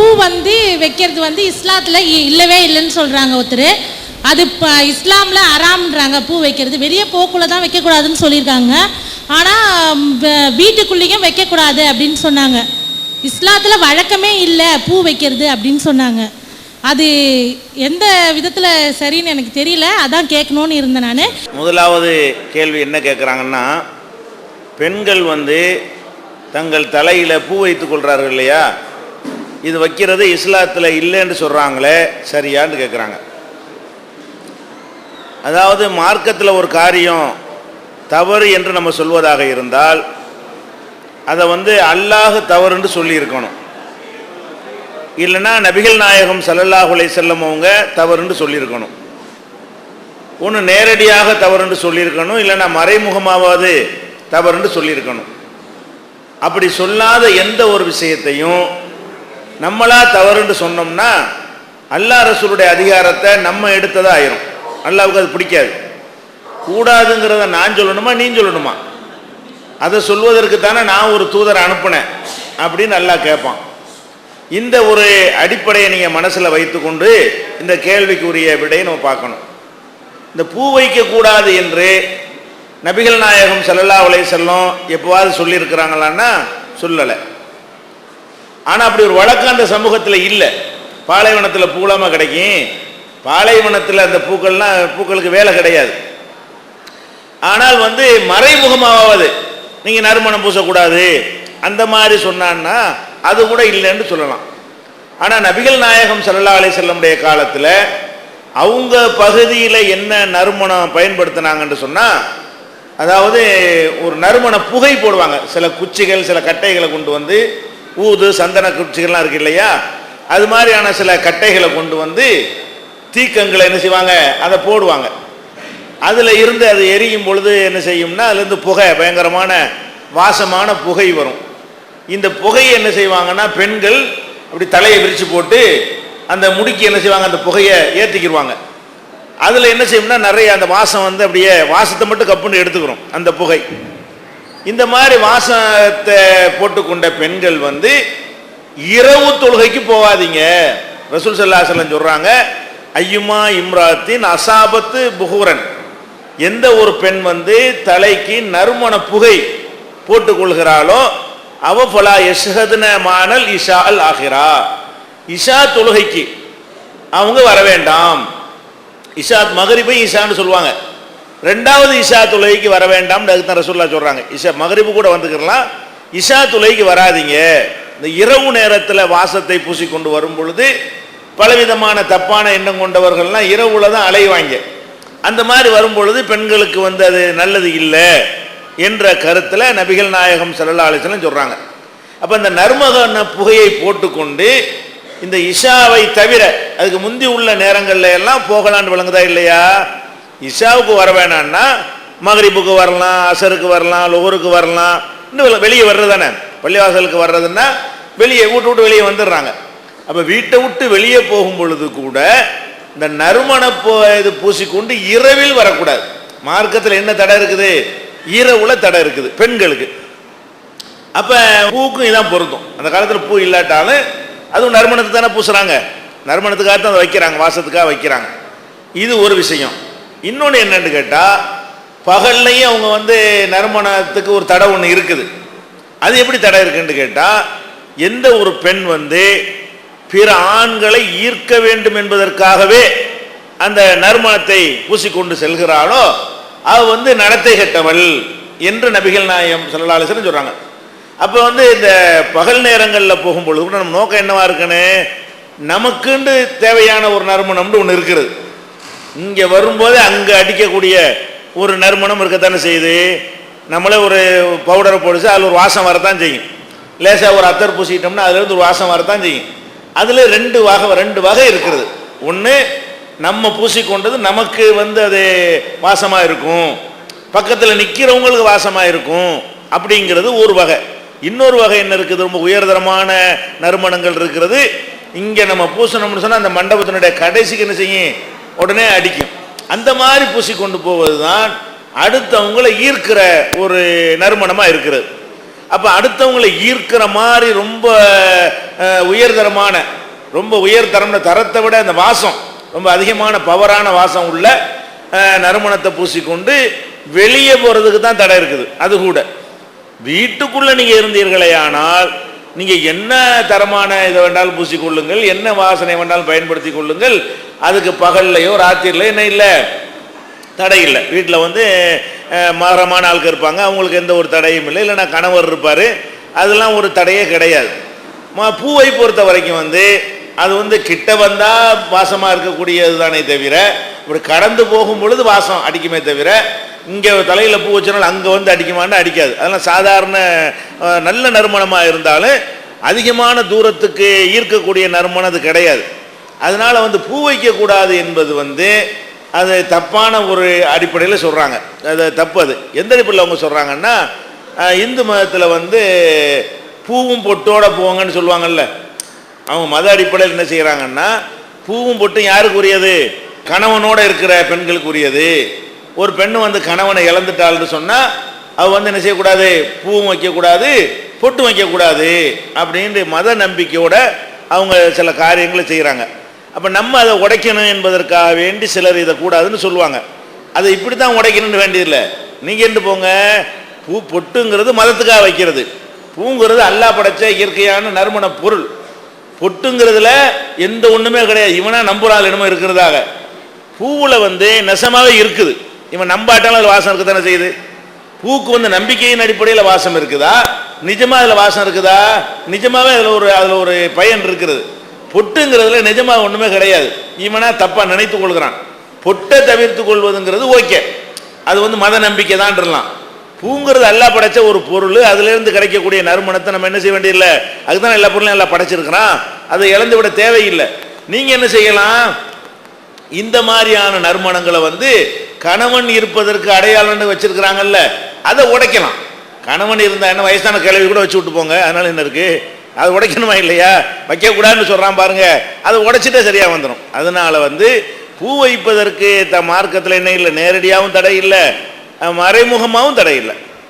பூ வந்து வைக்கிறது வந்து இஸ்லாத்தில் இ- இல்லவே இல்லைன்னு சொல்கிறாங்க ஒருத்தர். அது இப்போ இஸ்லாமில் அறாம்ன்றாங்க பூ வைக்கிறது. வெளியே போக்குள்ள தான் வைக்கக்கூடாதுன்னு சொல்லியிருக்காங்க. ஆனால் வீட்டுக்குள்ளேயும் வைக்கக்கூடாது அப்படின்னு சொன்னாங்க. இஸ்லாத்தில் வழக்கமே இல்லை பூ வைக்கிறது அப்படின்னு சொன்னாங்க. அது எந்த விதத்தில் சரின்னு எனக்கு தெரியல. அதான் கேட்கணுன்னு இருந்தேன் நான். முதலாவது கேள்வி என்ன கேட்குறாங்கன்னா பெண்கள் வந்து தங்கள் தலையில் பூ வைத்துக் கொள்கிறார்கள் இல்லையா? இது வைக்கிறது இஸ்லாத்தில் இல்லைன்னு சொல்கிறாங்களே சரியான்னு கேட்குறாங்க அதாவது மார்க்கத்தில் ஒரு காரியம் தவறு என்று நம்ம சொல்வதாக இருந்தால் அதை வந்து அல்லாஹ் தவறுன்னு சொல்லியிருக்கணும். இல்லைன்னா நபிகள் நாயகம் சல்லல்லாஹுலை செல்லம் அவங்க தவறுன்னு சொல்லியிருக்கணும். ஒன்று நேரடியாக தவறுன்னு சொல்லியிருக்கணும் இல்லைன்னா மறைமுகமாவது தவறுன்னு சொல்லியிருக்கணும். அப்படி சொல்லாத எந்த ஒரு விஷயத்தையும் நம்மளா தவறுன்னு சொன்னோம்னா அல்லா ரசூலுடைய அதிகாரத்தை நம்ம எடுத்ததா ஆயிரும். அல்லாவுக்கு அது பிடிக்காது. கூடாதுங்கிறத நான் சொல்லணுமா நீ சொல்லணுமா? அதை சொல்வதற்கு தானே நான் ஒரு தூதரை அனுப்புனேன் அப்படின்னு நல்லா கேட்பான் இந்த ஒரு அடிப்படையை நீங்கள் மனசில் வைத்துக்கொண்டு இந்த கேள்விக்குரிய விடையை நம்ம பார்க்கணும். இந்த பூ வைக்கக்கூடாது என்று நபிகள் நாயகம் செல்லல்லா அலைஹி செல்லும் எப்போவாது சொல்லியிருக்கிறாங்களான்னா சொல்லலை. ஆனால் அப்படி ஒரு வழக்கம் அந்த சமூகத்தில் இல்லை. பாலைவனத்தில் பூலாமல் கிடைக்கும். பாலைவனத்தில் அந்த பூக்கள்லாம் பூக்களுக்கு வேலை கிடையாது. ஆனால் வந்து மறைமுகமாவது நீங்கள் நறுமணம் பூசக்கூடாது. அந்த மாதிரி சொன்னான்னா அது கூட இல்லைன்னு சொல்லலாம். ஆனால் நபிகள் நாயகம் சல்லா அலி செல்லமுடைய காலத்தில் அவங்க பகுதியில் என்ன நறுமணம் பயன்படுத்தினாங்கன்னு சொன்னால் அதாவது ஒரு நறுமண புகை போடுவாங்க. சில குச்சிகள் சில கட்டைகளை கொண்டு வந்து ஊது சந்தன குச்சிகள்லாம் இருக்கு இல்லையா? அது மாதிரியான சில கட்டைகளை கொண்டு வந்து தீக்கங்களை என்ன செய்வாங்க? அதை போடுவாங்க. அதில் இருந்து அது எரியும் பொழுது என்ன செய்யும்னா அதுலேருந்து புகை பயங்கரமான வாசமான புகை வரும். இந்த புகையை என்ன செய்வாங்கன்னா பெண்கள் அப்படி தலையை விரித்து போட்டு அந்த முடிக்கு என்ன செய்வாங்க? அந்த புகையை ஏற்றிக்கிடுவாங்க அதில் என்ன செய்யும்னா நிறைய அந்த வாசம் வந்து அப்படியே வாசத்தை மட்டும் கப்புன்னு எடுத்துக்கிறோம் அந்த புகை. இந்த மாதிரி வாசத்தை போட்டுக்கொண்ட பெண்கள் வந்து இரவு தொழுகைக்கு போகாதீங்க. ரசூல் சல்லா சொல்கிறாங்க ஐயுமா இம்ராத்தின் அசாபத்து புகூரன் எந்த ஒரு பெண் வந்து தலைக்கு நறுமண புகை போட்டுக்கொள்கிறாளோ அவ ஃபலா யஷ்ஹதுன மானல் இஷா அல் ஆகிறா இஷா தொழுகைக்கு அவங்க வர வேண்டாம். இஷா மகரிபை இஷான்னு சொல்லுவாங்க. ரெண்டாவது இஷா துளைக்கு வர வேண்டாம்னு அதுக்கு தான் ரசூல்லா சொல்கிறாங்க இஷா மகரிப்பு கூட வந்துக்கிறலாம் இஷா துளைக்கு வராதீங்க. இந்த இரவு நேரத்தில் வாசத்தை பூசிக்கொண்டு வரும் பொழுது பலவிதமான தப்பான எண்ணம் கொண்டவர்கள்லாம் இரவுல தான் அலைவாங்க. அந்த மாதிரி வரும் பொழுது பெண்களுக்கு வந்து அது நல்லது இல்லை என்ற கருத்தில் நபிகள் நாயகம் செல்லல்லா அலிசலம் சொல்கிறாங்க அப்போ இந்த நர்மகன புகையை போட்டுக்கொண்டு இந்த இஷாவை தவிர அதுக்கு முந்தி உள்ள நேரங்கள்ல எல்லாம் போகலான்னு விளங்குதா இல்லையா? இஷாவுக்கு வர வேணான்னா மகரிப்புக்கு வரலாம் அசருக்கு வரலாம் லொஹருக்கு வரலாம். இன்னும் வெளியே வர்றது தானே பள்ளிவாசலுக்கு வர்றதுன்னா வெளியே வீட்டு விட்டு வெளியே வந்துடுறாங்க. அப்போ வீட்டை விட்டு வெளியே போகும் பொழுது கூட இந்த நறுமண இது பூசிக்கொண்டு இரவில் வரக்கூடாது. மார்க்கத்தில் என்ன தடை இருக்குது? இரவுல தடை இருக்குது பெண்களுக்கு. அப்போ பூக்கும் இதான் பொருந்தும் அந்த காலத்தில் பூ இல்லாட்டாலும் அதுவும் நறுமணத்துக்கு தானே பூசுகிறாங்க நறுமணத்துக்காக தான் அதை வைக்கிறாங்க வாசத்துக்காக வைக்கிறாங்க. இது ஒரு விஷயம். இன்னொன்று என்னன்னு கேட்டால் பகல்லையும் அவங்க வந்து நறுமணத்துக்கு ஒரு தடை ஒன்று இருக்குது. அது எப்படி தடை இருக்குன்னு கேட்டால் எந்த ஒரு பெண் வந்து பிற ஆண்களை ஈர்க்க வேண்டும் என்பதற்காகவே அந்த நறுமணத்தை பூசிக்கொண்டு செல்கிறாளோ அவ வந்து நடத்தை கெட்டவள் என்று நபிகள் நாயம் ஸல்லல்லாஹு சொல்கிறாங்க அப்போ வந்து இந்த பகல் நேரங்களில் போகும்பொழுது கூட நம்ம நோக்கம் என்னவா இருக்குன்னு நமக்குண்டு தேவையான ஒரு நறுமணம்னு ஒன்று இருக்கிறது. இங்கே வரும்போது அங்கே அடிக்கக்கூடிய ஒரு நறுமணம் இருக்கத்தானே செய்யுது? நம்மளே ஒரு பவுடரை போடுச்சு அதில் ஒரு வாசம் வரத்தான் செய்யும். லேசாக ஒரு அத்தர் பூசிக்கிட்டோம்னா அதுலேருந்து ஒரு வாசம் வரத்தான் செய்யும். அதில் ரெண்டு வகை ரெண்டு வகை இருக்கிறது ஒன்று நம்ம பூசிக்கொண்டது நமக்கு வந்து அது வாசமாக இருக்கும். பக்கத்தில் நிற்கிறவங்களுக்கு வாசமாக இருக்கும். அப்படிங்கிறது ஒரு வகை. இன்னொரு வகை என்ன இருக்குது? ரொம்ப உயர்தரமான நறுமணங்கள் இருக்கிறது இங்கே நம்ம பூசணும்னு சொன்னால் அந்த மண்டபத்தினுடைய கடைசிக்கு என்ன செய்யும்? உடனே அடிக்கும். அந்த மாதிரி பூசி கொண்டு போவது தான் அடுத்தவங்களை ஈர்க்கிற ஒரு நறுமணமாக இருக்கிறது. அப்போ அடுத்தவங்களை ஈர்க்கிற மாதிரி ரொம்ப உயர்தரமான ரொம்ப உயர்தரம்னு தரத்தை விட அந்த வாசம் ரொம்ப அதிகமான பவரான வாசம் உள்ள நறுமணத்தை பூசிக்கொண்டு வெளியே போகிறதுக்கு தான் தடை இருக்குது. அது கூட. வீட்டுக்குள்ளே நீங்கள் இருந்தீர்களே ஆனால் நீங்கள் என்ன தரமான இதை வேண்டாலும் பூசிக்கொள்ளுங்கள் என்ன வாசனை வேண்டாலும் பயன்படுத்தி கொள்ளுங்கள் அதுக்கு பகல்லையோ ராத்திரிலையோ என்ன இல்லை. தடை இல்லை. வீட்டில் வந்து மரமான மகரமான ஆட்கள் இருப்பாங்க. அவங்களுக்கு எந்த ஒரு தடையும் இல்லை. இல்லைன்னா கணவர் இருப்பார். அதெல்லாம் ஒரு தடையே கிடையாது. பூவை பொறுத்த வரைக்கும் வந்து அது வந்து கிட்ட வந்தால் வாசமாக இருக்கக்கூடியது தானே தவிர இப்படி கடந்து போகும் பொழுது வாசம் அடிக்குமே தவிர இங்கே தலையில் பூ வச்சனால அங்கே வந்து அடிக்குமான்னு அடிக்காது. அதெல்லாம் சாதாரண நல்ல நறுமணமாக இருந்தாலும் அதிகமான தூரத்துக்கு ஈர்க்கக்கூடிய நறுமணம் அது கிடையாது. அதனால் வந்து பூ வைக்கக்கூடாது என்பது வந்து அது தப்பான ஒரு அடிப்படையில் சொல்கிறாங்க அது தப்பு அது. எந்த அடிப்படையில் அவங்க சொல்கிறாங்கன்னா இந்து மதத்தில் வந்து பூவும் பொட்டோட போவாங்கன்னு சொல்லுவாங்கல்ல. அவங்க மத அடிப்படையில் என்ன செய்கிறாங்கன்னா பூவும் பொட்டும் யாருக்கு உரியது கணவனோட இருக்கிற பெண்களுக்கு உரியது ஒரு பெண்ணு வந்து கணவனை இழந்துட்டாள்னு சொன்னால் அவ வந்து என்ன செய்யக்கூடாது? பூவும் வைக்கக்கூடாது பொட்டும் வைக்கக்கூடாது அப்படின்ற மத நம்பிக்கையோட அவங்க சில காரியங்களை செய்கிறாங்க அப்போ நம்ம அதை உடைக்கணும் என்பதற்காக வேண்டி சிலர் இதை கூடாதுன்னு சொல்லுவாங்க. அதை இப்படி தான் உடைக்கணும்னு வேண்டியதில்லை. நீங்கள் என்று போங்க. பூ பொட்டுங்கிறது மதத்துக்காக வைக்கிறது. பூங்கிறது அல்லாஹ் படைச்ச இயற்கையான நறுமண பொருள். பொட்டுங்கிறதுல எந்த ஒன்றுமே கிடையாது. இவனா நம்புறாள் என்னமோ இருக்கிறதாக. பூவில் வந்து நெசமாகவே இருக்குது. இவன் நம்பாட்டாலும் அதில் வாசம் இருக்க தானே செய்யுது? பூக்கு வந்து நம்பிக்கையின் அடிப்படையில் வாசம் இருக்குதா? நிஜமாக அதில் வாசம் இருக்குதா? நிஜமாகவே அதில் ஒரு அதில் ஒரு பயன் இருக்கிறது. பொட்டுங்கிறதுல நிஜமா ஒண்ணுமே கிடையாது. இவனா தப்பா நினைத்து கொள்கிறான். பொட்டை தவிர்த்து கொள்வதுங்கிறது ஓகே. அது வந்து மத நம்பிக்கை தான் பூங்கிறது அல்லா படைச்ச ஒரு பொருள் அதுலேருந்து கிடைக்கக்கூடிய நறுமணத்தை நம்ம என்ன செய்ய வேண்டியதில்லை? அதுதான் எல்லா பொருளும் எல்லாம் படைச்சிருக்கிறான். அதை இழந்து விட தேவையில்லை. நீங்க என்ன செய்யலாம்? இந்த மாதிரியான நறுமணங்களை வந்து கணவன் இருப்பதற்கு அடையாளம்னு வச்சிருக்கிறாங்கல்ல அதை உடைக்கலாம். கணவன் இருந்தா என்ன வயசான கிழவி கூட வச்சு விட்டு போங்க. அதனால என்ன இருக்கு? அதை உடைக்கணுமா இல்லையா? வைக்கக்கூடாதுன்னு சொல்கிறான் பாருங்க. அதை உடைச்சிட்டே சரியாக வந்துடும் அதனால வந்து பூ வைப்பதற்கு த மார்க்கத்தில் என்ன இல்லை? நேரடியாகவும் தடை இல்லை. மறைமுகமாகவும் தடை இல்லை.